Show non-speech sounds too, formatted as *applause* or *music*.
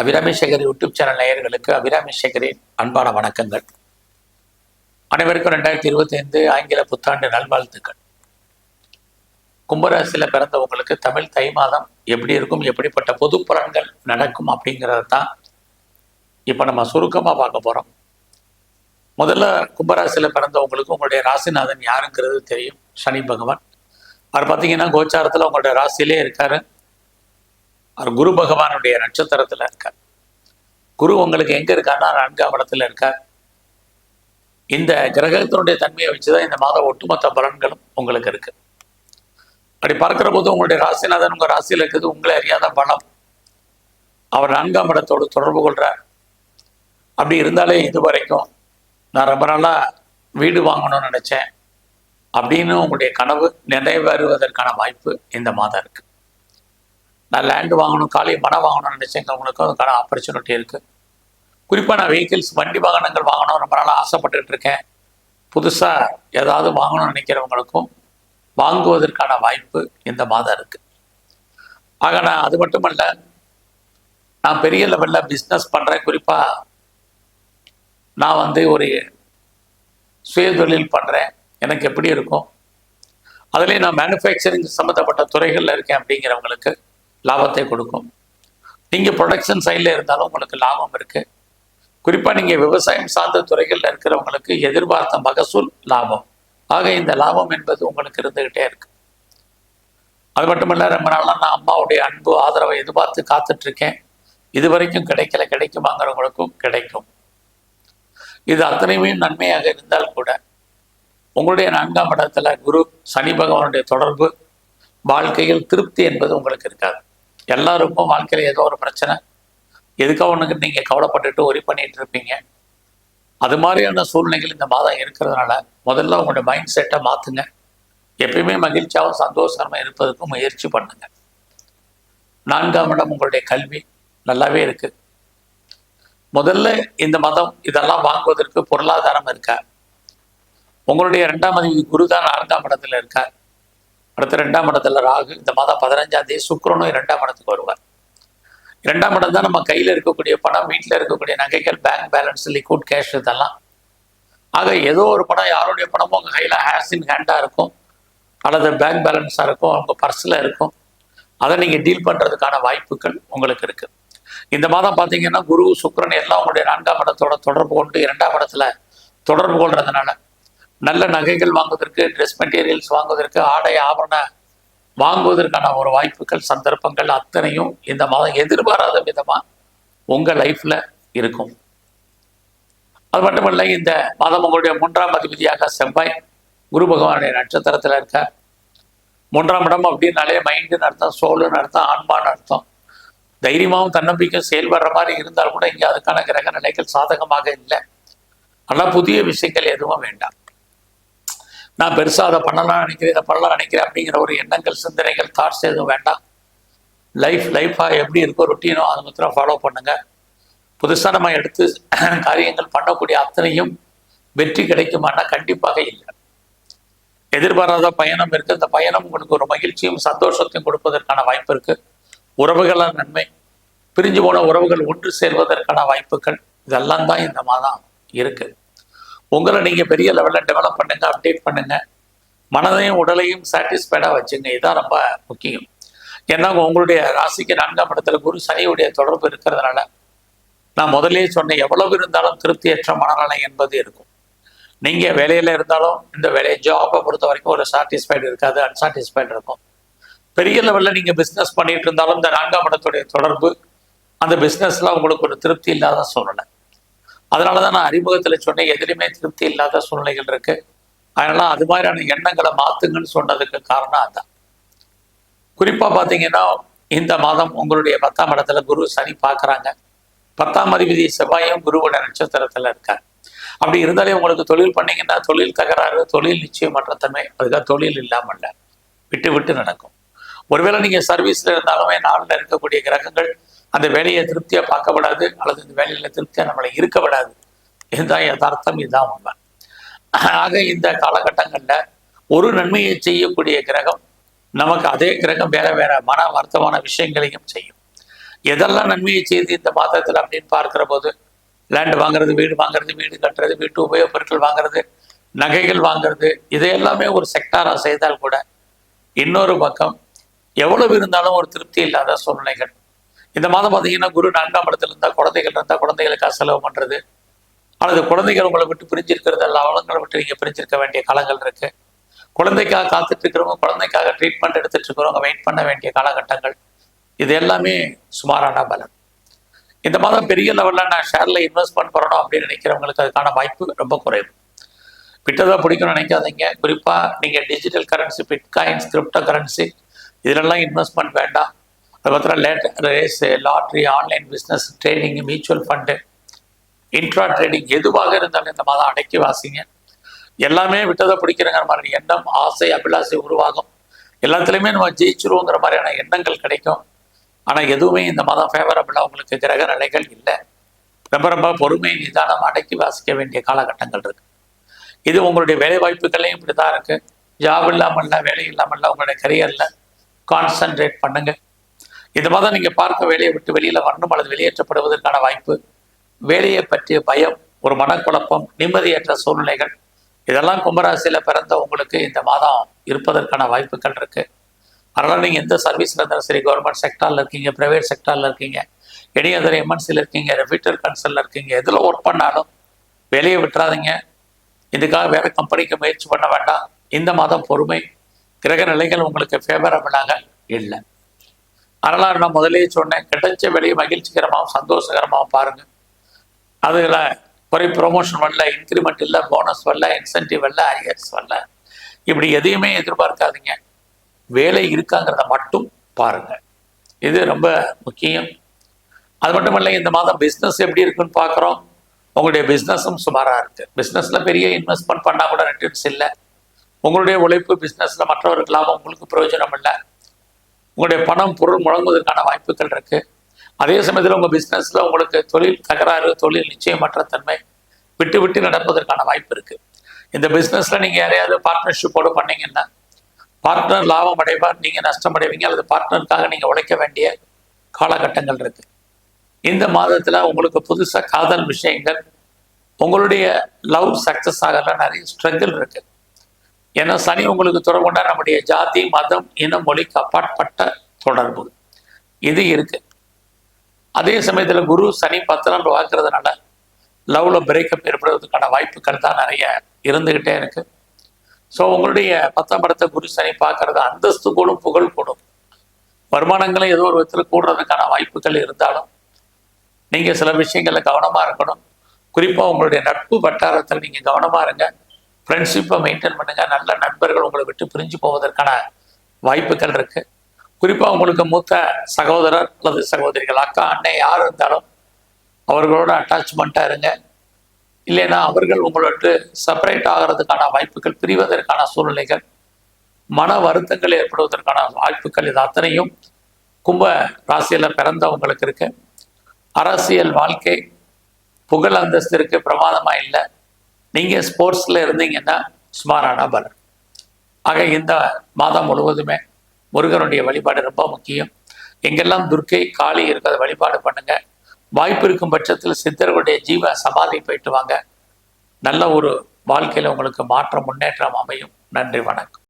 Abirami Sekar YouTube channel நேயர்களுக்கு அபிராமி சேகரின் அன்பான வணக்கங்கள். அனைவருக்கும் ரெண்டாயிரத்தி இருபத்தி ஐந்து ஆங்கில புத்தாண்டு நல்வாழ்த்துக்கள். கும்பராசியில் பிறந்தவங்களுக்கு தமிழ் தை மாதம் எப்படி இருக்கும் எப்படிப்பட்ட பொது பலன்கள் நடக்கும் அப்படிங்கிறத தான் இப்போ நம்ம சுருக்கமாக பார்க்க போகிறோம் முதல்ல கும்பராசியில் பிறந்தவங்களுக்கு உங்களுடைய ராசிநாதன் யாருங்கிறது தெரியும். சனி பகவான். அவர் பார்த்தீங்கன்னா கோச்சாரத்தில் உங்களுடைய ராசியிலே இருக்காரு. அவர் குரு பகவானுடைய நட்சத்திரத்தில் இருக்கார். குரு உங்களுக்கு எங்கே இருக்காருன்னா நான்காம் இடத்துல இருக்கார். இந்த கிரகத்தினுடைய தன்மையை வச்சு தான் இந்த மாத ஒட்டுமொத்த பலன்களும் உங்களுக்கு இருக்கு. அப்படி பார்க்குற போது உங்களுடைய ராசிநாதன் உங்கள் ராசியில் இருக்குது உங்களை அறியாத பலம். அவர் நான்காம் இடத்தோடு தொடர்பு கொள்கிறார் அப்படி இருந்தாலே இது வரைக்கும் நான் ரொம்ப நாளாக வீடு வாங்கணும்னு நினச்சேன். அப்படின்னு உங்களுடைய கனவு நிறைவேறுவதற்கான வாய்ப்பு இந்த மாதம் இருக்குது நான் லேண்டு வாங்கணும் காலை மனம் வாங்கணும்னு நினச்சேங்க அதுக்கான ஆப்பர்ச்சுனிட்டி இருக்குது குறிப்பாக நான் வெஹிக்கிள்ஸ் வண்டி வாகனங்கள் வாங்கணும் ரொம்ப நாளாக ஆசைப்பட்டுட்டு இருக்கேன். புதுசாக ஏதாவது வாங்கணும்னு நினைக்கிறவங்களுக்கும் வாங்குவதற்கான வாய்ப்பு இந்த மாதம் இருக்குது ஆக நான் அது மட்டுமல்ல நான் பெரிய லெவலில் பிஸ்னஸ் பண்ணுறேன் குறிப்பாக நான் வந்து ஒரு சுயதொழில் பண்ணுறேன் எனக்கு எப்படி இருக்கும்? அதுலேயும் நான் மேனுஃபேக்சரிங் சம்மந்தப்பட்ட துறைகளில் இருக்கேன் அப்படிங்கிறவங்களுக்கு லாபத்தை கொடுக்கும். நீங்கள் ப்ரொடக்ஷன் சைடில் இருந்தாலும் உங்களுக்கு லாபம் இருக்குது குறிப்பாக நீங்கள் விவசாயம் சார்ந்த துறைகளில் இருக்கிறவங்களுக்கு எதிர்பார்த்த மகசூல் லாபம். ஆக இந்த லாபம் என்பது உங்களுக்கு இருந்துக்கிட்டே இருக்கு. அது மட்டுமல்ல ரொம்ப நாளாக நான் அம்மாவுடைய அன்பு ஆதரவை எதிர்பார்த்து காத்துட்ருக்கேன். இது வரைக்கும் கிடைக்கல கிடைக்குமாங்கிறவங்களுக்கும் கிடைக்கும். இது அத்தனையுமே நன்மையாக இருந்தால் கூட உங்களுடைய நான்காம் இடத்துல குரு சனி பகவானுடைய தொடர்பு வாழ்க்கையில் திருப்தி என்பது உங்களுக்கு இருக்காது. எல்லாருக்கும் வாழ்க்கையில் ஏதோ ஒரு பிரச்சனை. எதுக்காக ஒன்றுக்கு நீங்கள் கவலைப்பட்டுட்டு ஒரி பண்ணிட்டு இருப்பீங்க. அது மாதிரியான சூழ்நிலைகள் இந்த மாதம் இருக்கிறதுனால முதல்ல உங்களுடைய மைண்ட் செட்டை மாற்றுங்க எப்பயுமே மகிழ்ச்சியாகவும் சந்தோஷமாக இருப்பதற்கு முயற்சி பண்ணுங்க. நான்காம் இடம் உங்களுடைய கல்வி. நல்லாவே இருக்கு. முதல்ல இந்த மதம் இதெல்லாம் வாங்குவதற்கு பொருளாதாரம் இருக்கா? உங்களுடைய ரெண்டாம் அதிபதி குரு தான் நான்காம் இடத்துல இருக்கார். அடுத்து ரெண்டாம் இடத்துல ராகு இந்த மாதம் பதினஞ்சாம் தேதி சுக்கரனும் இரண்டாம் இடத்துக்கு வருவார். இரண்டாம் இடம் தான் நம்ம கையில் இருக்கக்கூடிய பணம் வீட்டில் இருக்கக்கூடிய நகைகள் பேங்க் பேலன்ஸ் லிக்விட் கேஷ் இதெல்லாம். ஆக ஏதோ ஒரு பணம் யாருடைய பணமும் உங்கள் கையில் ஹேர்ஸ் இன் ஹேண்டாக இருக்கும். அல்லது பேங்க் பேலன்ஸாக இருக்கும் உங்கள் பர்ஸில் இருக்கும். அதை நீங்கள் டீல் பண்ணுறதுக்கான வாய்ப்புகள் உங்களுக்கு இருக்குது இந்த மாதம் பார்த்தீங்கன்னா குரு சுக்கரன் எல்லாம் உங்களுடைய நான்காம் இடத்தோட தொடர்பு கொண்டு இரண்டாம் இடத்துல தொடர்பு கொள்றதுனால நல்ல நகைகள் வாங்குவதற்கு ட்ரெஸ் மெட்டீரியல்ஸ் வாங்குவதற்கு ஆடை ஆபரண வாங்குவதற்கான ஒரு வாய்ப்புகள் சந்தர்ப்பங்கள் அத்தனையும் இந்த மாதம் எதிர்பாராத விதமாக உங்கள் லைஃப்பில் இருக்கும். அது மட்டுமல்ல இந்த மாதம் உங்களுடைய மூன்றாம் அதிபதியாக செவ்வாய் குரு பகவானுடைய நட்சத்திரத்தில் இருக்க. மூன்றாம் இடம் அப்படின்னாலே மைண்டுன்னு அர்த்தம் சோலுன்னு அர்த்தம் ஆன்மான்னு அர்த்தம். தைரியமாகவும் தன்னம்பிக்கையும் செயல்படுற மாதிரி இருந்தால் கூட இங்கே அதுக்கான கிரக நிலைகள் சாதகமாக இல்லை. ஆனால் புதிய விஷயங்கள் எதுவும் வேண்டாம். நான் பெருசாக அதை பண்ணலாம் நினைக்கிறேன் இதை பண்ணலாம் நினைக்கிறேன் அப்படிங்கிற ஒரு எண்ணங்கள் சிந்தனைகள் தாட்ஸ் எதுவும் வேண்டாம். லைஃப் லைஃபாக எப்படி இருக்கோ ரொட்டீனோ அதை மாத்திரம் ஃபாலோ பண்ணுங்க. புதுசாக நம்ம எடுத்து *clears throat* காரியங்கள் பண்ணக்கூடிய அத்தனையும் வெற்றி கிடைக்குமானா கண்டிப்பாக இல்லை. எதிர்பாராத பயணம் இருக்குது அந்த பயணம் உங்களுக்கு ஒரு மகிழ்ச்சியும் சந்தோஷத்தையும் கொடுப்பதற்கான வாய்ப்பு இருக்குது உறவுகளால் நன்மை. பிரிஞ்சு போன உறவுகள் ஒன்று சேர்வதற்கான வாய்ப்புகள். இதெல்லாம் தான் இந்த மாதம் இருக்குது உங்களை நீங்க பெரிய லெவலில் டெவலப் பண்ணுங்க அப்டேட் பண்ணுங்க. மனதையும் உடலையும் சாட்டிஸ்ஃபைடாக வச்சுங்க. இதுதான் ரொம்ப முக்கியம். ஏன்னா உங்களுடைய ராசிக்கு நான்காம் இடத்துல குரு சனியுடைய தொடர்பு இருக்கிறதுனால நான் முதலே சொன்னேன் எவ்வளவு இருந்தாலும் திருப்தியற்ற மனநலம் என்பது இருக்கும். நீங்க வேலையில இருந்தாலும் இந்த வேலையை ஜாபை பொறுத்த வரைக்கும் ஒரு சாட்டிஸ்ஃபைடு இருக்காது அன்சாட்டிஸ்ஃபைடு இருக்கும். பெரிய லெவலில் நீங்க பிஸ்னஸ் பண்ணிட்டு இருந்தாலும் இந்த நான்காம் இடத்துடைய தொடர்பு அந்த பிஸ்னஸ்ல உங்களுக்கு ஒரு திருப்தி இல்லாத சூழ்நிலை. அதனால தான் நான் அறிமுகத்தில் சொன்னேன் எதிலுமே திருப்தி இல்லாத சூழ்நிலைகள் இருக்கு. அதனால அது மாதிரியான எண்ணங்களை மாத்துங்கன்னு சொன்னதுக்கு காரணம் அதான். குறிப்பாக பார்த்தீங்கன்னா இந்த மாதம் உங்களுடைய பத்தாம் இடத்துல குரு சனி பார்க்குறாங்க பத்தாம் அதிபதி செவ்வாயும் குருவோட நட்சத்திரத்தில் இருக்கார். அப்படி இருந்தாலே உங்களுக்கு தொழில் பண்ணீங்கன்னா தொழில் தகராறு தொழில் நிச்சயமற்ற தன்மை அதுக்காக தொழில் இல்லாமல் இல்லை. விட்டு விட்டு நடக்கும். ஒருவேளை நீங்கள் சர்வீஸில் இருந்தாலுமே நாளில் இருக்கக்கூடிய கிரகங்கள் அந்த வேலையை திருப்தியாக பார்க்க அல்லது இந்த வேலையில் திருப்தியாக நம்மளை இருக்க இதுதான் யதார்த்தம் இதுதான் உண்மை. ஆக இந்த காலகட்டங்களில் ஒரு நன்மையை செய்யக்கூடிய கிரகம் நமக்கு அதே கிரகம் வேற வேற மன வருத்தமான விஷயங்களையும் செய்யும். எதெல்லாம் நன்மையை செய்து இந்த மாதத்தில் அப்படின்னு பார்க்கிற போது லேண்ட் வாங்குறது வீடு வாங்குறது வீடு கட்டுறது வீட்டு உபயோகப் பொருட்கள் வாங்குறது நகைகள் வாங்குறது இதையெல்லாமே எல்லாமே ஒரு செக்டாரா செய்தால் கூட இன்னொரு பக்கம் எவ்வளவு இருந்தாலும் ஒரு திருப்தி இல்லாத சூழ்நிலைகள். இந்த மாதம் பார்த்தீங்கன்னா குரு நான்காம் இடத்துல இருந்தால் குழந்தைகள் இருந்தால் குழந்தைகளுக்காக செலவு பண்ணுறது அல்லது குழந்தைகள் உங்களை விட்டு பிரிஞ்சிருக்கிறது எல்லா அவலங்களை விட்டு நீங்கள் பிரிஞ்சிருக்க வேண்டிய காலங்கள் இருக்கு. குழந்தைக்காக காத்துட்டு இருக்கிறவங்க குழந்தைக்காக ட்ரீட்மெண்ட் எடுத்துட்டு இருக்கிறவங்க வெயிட் பண்ண வேண்டிய காலகட்டங்கள். இது எல்லாமே சுமாரான பலன். இந்த மாதம் பெரிய லெவலில் நான் ஷேரில் இன்வெஸ்ட்மெண்ட் போகணும் அப்படின்னு நினைக்கிறவங்களுக்கு அதுக்கான வாய்ப்பு ரொம்ப குறைவு. விட்டதாக பிடிக்கணும்னு நினைக்காதீங்க. குறிப்பாக நீங்கள் digital currency bitcoins crypto currency இதிலெல்லாம் இன்வெஸ்ட்மெண்ட் வேண்டாம். அதுக்கப்புறம் late race lottery online business trading mutual fund intra trading எதுவாக இருந்தாலும் இந்த மாதம் அடக்கி வாசிங்க. எல்லாமே விட்டதை பிடிக்கிறங்கிற மாதிரி எண்ணம் ஆசை அபிலாசை உருவாகும். எல்லாத்துலேயுமே நம்ம ஜெயிச்சிருவோங்கிற மாதிரியான எண்ணங்கள் கிடைக்கும். ஆனால் எதுவுமே இந்த மாதம் ஃபேவரபிளாக உங்களுக்கு கிரக நிலைகள் இல்லை. ரொம்ப ரொம்ப பொறுமை நிதானம் அடக்கி வாசிக்க வேண்டிய காலகட்டங்கள் இருக்கு. இது உங்களுடைய வேலை வாய்ப்புகளையும் இப்படி தான் இருக்கு. ஜாப் இல்லாமல்ல வேலை இல்லாமல்ல உங்களுடைய கரியரில் கான்சன்ட்ரேட் பண்ணுங்கள் இந்த மாதம் நீங்கள் பார்க்க வேலையை விட்டு வெளியில் வரணும் அல்லது வெளியேற்றப்படுவதற்கான வாய்ப்பு வேலையை பற்றிய பயம் ஒரு மனக்குழப்பம் நிம்மதியற்ற சூழ்நிலைகள் இதெல்லாம் கும்பராசியில் பிறந்த உங்களுக்கு இந்த மாதம் இருப்பதற்கான வாய்ப்புகள் இருக்கு. அதனால் நீங்கள் எந்த சர்வீஸில் இருந்தாலும் சரி கவர்மெண்ட் செக்டாரில் இருக்கீங்க ப்ரைவேட் செக்டாரில் இருக்கீங்க எனி எம்என்சியில் இருக்கீங்க ரெஃபியூட்டர் கன்சல்ல இருக்கீங்க எதில் ஒர்க் பண்ணாலும் வேலையை விட்டுறாதீங்க. இதுக்காக வேறு கம்பெனிக்கு முயற்சி பண்ண வேண்டாம். இந்த மாதம் பொறுமை கிரக நிலைகள் உங்களுக்கு ஃபேவரபிளாக இல்லை. அதனால் நான் முதலே சொன்னேன் கிடைச்ச வேலையை மகிழ்ச்சிகரமாகவும் சந்தோஷகரமாகவும் பாருங்க. அதில் குறை ப்ரொமோஷன் வரல இன்க்ரிமெண்ட் இல்லை போனஸ் வரல இன்சென்டிவ் வரல ஐஎஸ் வரல. இப்படி எதையுமே எதிர்பார்க்காதீங்க. வேலை இருக்காங்கிறத மட்டும் பாருங்க. இது ரொம்ப முக்கியம். அது மட்டும் இல்லை இந்த மாதம் பிஸ்னஸ் எப்படி இருக்குன்னு பார்க்குறோம் உங்களுடைய பிஸ்னஸும் சுமாராக இருக்குது பிஸ்னஸில் பெரிய இன்வெஸ்ட்மெண்ட் பண்ணால் கூட ரிட்டர்ன்ஸ் இல்லை. உங்களுடைய உழைப்பு பிஸ்னஸில் மற்றவருக்கு லாபம் உங்களுக்கு பிரயோஜனம் இல்லை. உங்களுடைய பணம் பொருள் முழங்குவதற்கான வாய்ப்புகள் இருக்குது அதே சமயத்தில் உங்கள் பிஸ்னஸில் உங்களுக்கு தொழில் தகராறு தொழில் நிச்சயமற்ற தன்மை விட்டு விட்டு நடப்பதற்கான வாய்ப்பு இருக்குது இந்த பிஸ்னஸில் நீங்கள் யாரையாவது பார்ட்னர்ஷிப்போடு பண்ணீங்கன்னா பார்ட்னர் லாபம் அடைவார் நீங்கள் நஷ்டம் அடைவீங்க அல்லது பார்ட்னருக்காக நீங்கள் உழைக்க வேண்டிய காலகட்டங்கள் இருக்குது இந்த மாதத்தில் உங்களுக்கு புதுசாக காதல் விஷயங்கள் உங்களுடைய லவ் சக்ஸஸ் ஆகல நிறைய ஸ்ட்ரகிள் இருக்குது ஏன்னா சனி உங்களுக்கு தொடர்புண்டா நம்முடைய ஜாதி மதம் இனம் மொழிக்கு அப்பாற்பட்ட தொடர்பு. இது இருக்கு. அதே சமயத்தில் குரு சனி பத்து நாள் பார்க்கறதுனால லவ்ல பிரேக்கப் ஏற்படுவதற்கான வாய்ப்புகள் தான் நிறைய இருந்துகிட்டே இருக்கு. ஸோ உங்களுடைய பத்தாம் படத்தை குரு சனி பார்க்கறது அந்தஸ்து கூடும் புகழ் கூடும். வருமானங்களும் ஏதோ ஒரு விதத்தில் கூடுறதுக்கான வாய்ப்புகள் இருந்தாலும் நீங்கள் சில விஷயங்களில் கவனமாக இருக்கணும். குறிப்பாக உங்களுடைய நட்பு வட்டாரத்தில் நீங்கள் கவனமாக இருங்க. ஃப்ரெண்ட்ஷிப்பை மெயின்டைன் பண்ணுங்க. நல்ல நண்பர்கள் உங்களை விட்டு பிரிஞ்சு போவதற்கான வாய்ப்புகள் இருக்கு. குறிப்பாக உங்களுக்கு மூத்த சகோதரர் அல்லது சகோதரிகள் அக்கா அண்ணன் யார் இருந்தாலும் அவர்களோட அட்டாச்மெண்ட்டாக இருங்க. இல்லைன்னா அவர்கள் உங்களோட செப்பரேட் ஆகிறதுக்கான வாய்ப்புகள் பிரிவதற்கான சூழ்நிலைகள் மன வருத்தங்கள் ஏற்படுவதற்கான வாய்ப்புகள் இது அத்தனையும் கும்ப ராசியில் பிறந்தவங்களுக்கு இருக்கு. அரசியல் வாழ்க்கை புகழ் அந்தஸ்து இருக்கு பிரமாதமாக இல்லை. நீங்கள் ஸ்போர்ட்ஸில் இருந்தீங்கன்னா சுமாரான பலன். ஆக இந்த மாதம் முழுவதுமே முருகனுடைய வழிபாடு ரொம்ப முக்கியம். எங்கெல்லாம் துர்க்கை காளி இருக்கிறத வழிபாடு பண்ணுங்க. வாய்ப்பு இருக்கும் பட்சத்தில் சித்தர்களுடைய ஜீவ சமாதி போயிட்டு வாங்க. நல்ல ஒரு வாழ்க்கையில் உங்களுக்கு மாற்றம் முன்னேற்றம் அமையும். நன்றி வணக்கம்.